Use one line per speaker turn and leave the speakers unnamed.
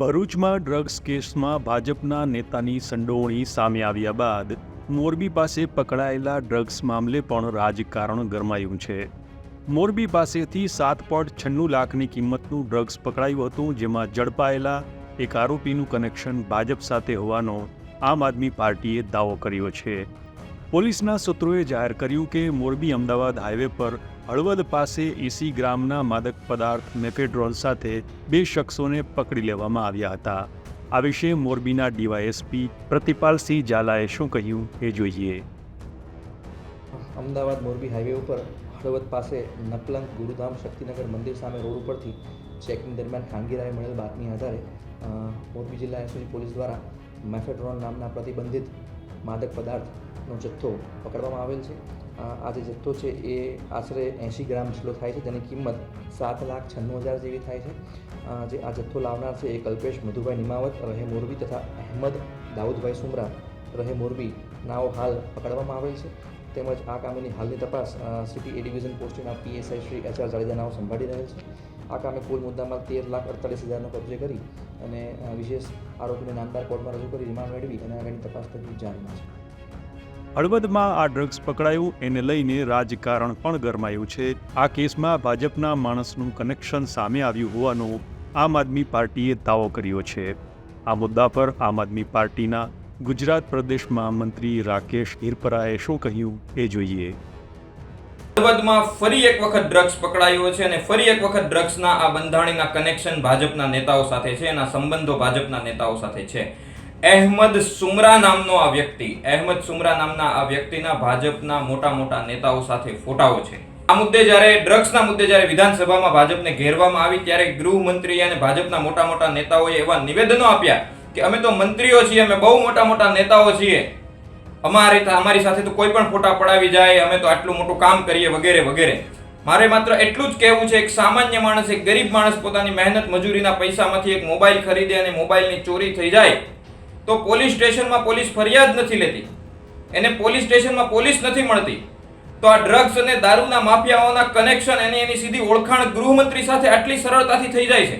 ભરૂચમાં ડ્રગ્સ કેસમાં ભાજપના નેતાની સંડોવણી સામે આવ્યા બાદ મોરબી પાસે પકડાયેલા ડ્રગ્સ મામલે પણ રાજકારણ ગરમાયું છે. મોરબી પાસેથી સાત પોઈન્ટ છન્નું લાખની કિંમતનું ડ્રગ્સ પકડાયું હતું, જેમાં ઝડપાયેલા એક આરોપીનું કનેક્શન ભાજપ સાથે હોવાનો આમ આદમી પાર્ટીએ દાવો કર્યો છે. પોલીસના સૂત્રોએ જાહેર કર્યું કે મોરબી અમદાવાદ હાઈવે પર હળવદ પાસે એસી ગ્રામના માદક પદાર્થ મેફેડ્રોલ સાથે બે શખ્સોને પકડી લેવામાં આવ્યા હતા. આ વિશે મોરબીના ડીવાયએસપી પ્રતિપાલસિંહ ઝાલાએ શું કહ્યું એ જોઈએ.
અમદાવાદ મોરબી હાઈવે ઉપર હળવદ પાસે નપલંગ ગુરુધામ શક્તિનગર મંદિર સામે રોડ ઉપરથી ચેકિંગ દરમિયાન ખાનગીરાએ મળેલ બાતમી આધારે મોરબી જિલ્લા એસઓજી પોલીસ દ્વારા મેફેડ્રોન નામના પ્રતિબંધિત માદક પદાર્થનો જથ્થો પકડવામાં આવેલ છે. આ જે જથ્થો છે એ આશરે એંશી ગ્રામ જેટલો થાય છે, જેની કિંમત સાત લાખ છન્નું હજાર જેવી થાય છે. જે આ જથ્થો લાવનાર છે એ કલ્પેશ મધુભાઈ નિમાવત, રહે મોરબી તથા અહેમદ દાઉદભાઈ સુમરા, રહે મોરબી. નાઓ હાલ પકડવામાં આવેલ છે. તેમજ આ કામની હાલની તપાસ city A division પોસ્ટના PSI Shri H R Jadeja નાઓ સંભાળી રહેલ છે. આ કામે કુલ મુદ્દામાં તેર લાખ અડતાલીસ હજારનો કબજે કરી અને વિશેષ આરોપીને નામદાર કોર્ટમાં રજૂ કરી, રિમાન્ડ મેળવી અને આગળની તપાસ તજવીજ જારીમાં છે.
હળવદમાં આ ડ્રગ્સ પકડાયું, એને લઈને રાજકારણ પણ ગરમાયું છે. આ કેસમાં ભાજપના માણસનું કનેક્શન સામે આવ્યું હોવાનો આમ આદમી પાર્ટીએ દાવો કર્યો છે. આ મુદ્દા પર આમ આદમી પાર્ટીના ગુજરાત પ્રદેશ મહામંત્રી રાકેશ હિરપરાએ શું કહ્યું એ જોઈએ.
હળવદમાં ફરી એક વખત ડ્રગ્સ પકડાયો છે અને ફરી એક વખત ડ્રગ્સના આ બંધાણીના કનેક્શન ભાજપના નેતાઓ સાથે છે, એના સંબંધો ભાજપના નેતાઓ સાથે છે. અહેમદ સુમરા નામનો આ વ્યક્તિ, અહેમદ સુમરા નામના આ વ્યક્તિના ભાજપના મોટા મોટા નેતાઓ સાથે ફોટાઓ છે. આ મુદ્દે જ્યારે ડ્રગ્સના મુદ્દે જ્યારે વિધાનસભામાં ભાજપને ઘેરવામાં આવી, ત્યારે ગૃહમંત્રી અને ભાજપના મોટા મોટા નેતાઓએ એવા નિવેદનો આપ્યા કે અમે તો મંત્રીઓ છીએ, અમે બહુ મોટા મોટા નેતાઓ છીએ. અમારી અમારી સાથે તો કોઈ પણ ફોટા પડાવી જાય, અમે તો આટલું મોટું કામ કરીએ વગેરે વગેરે. મારે માત્ર એટલું જ કહેવું છે, એક સામાન્ય માણસ, એક ગરીબ માણસ પોતાની મહેનત મજૂરીના પૈસામાંથી એક મોબાઈલ ખરીદે અને મોબાઈલની ચોરી થઈ જાય, તો પોલીસ સ્ટેશનમાં પોલીસ ફરિયાદ નથી લેતી. એને પોલીસ સ્ટેશનમાં પોલીસ નથી મળતી. તો આ ડ્રગ્સ અને દારૂના માફિયાઓના કનેક્શન એની એની સીધી ઓળખાણ ગૃહમંત્રી સાથે આટલી સરળતાથી થઈ જાય છે.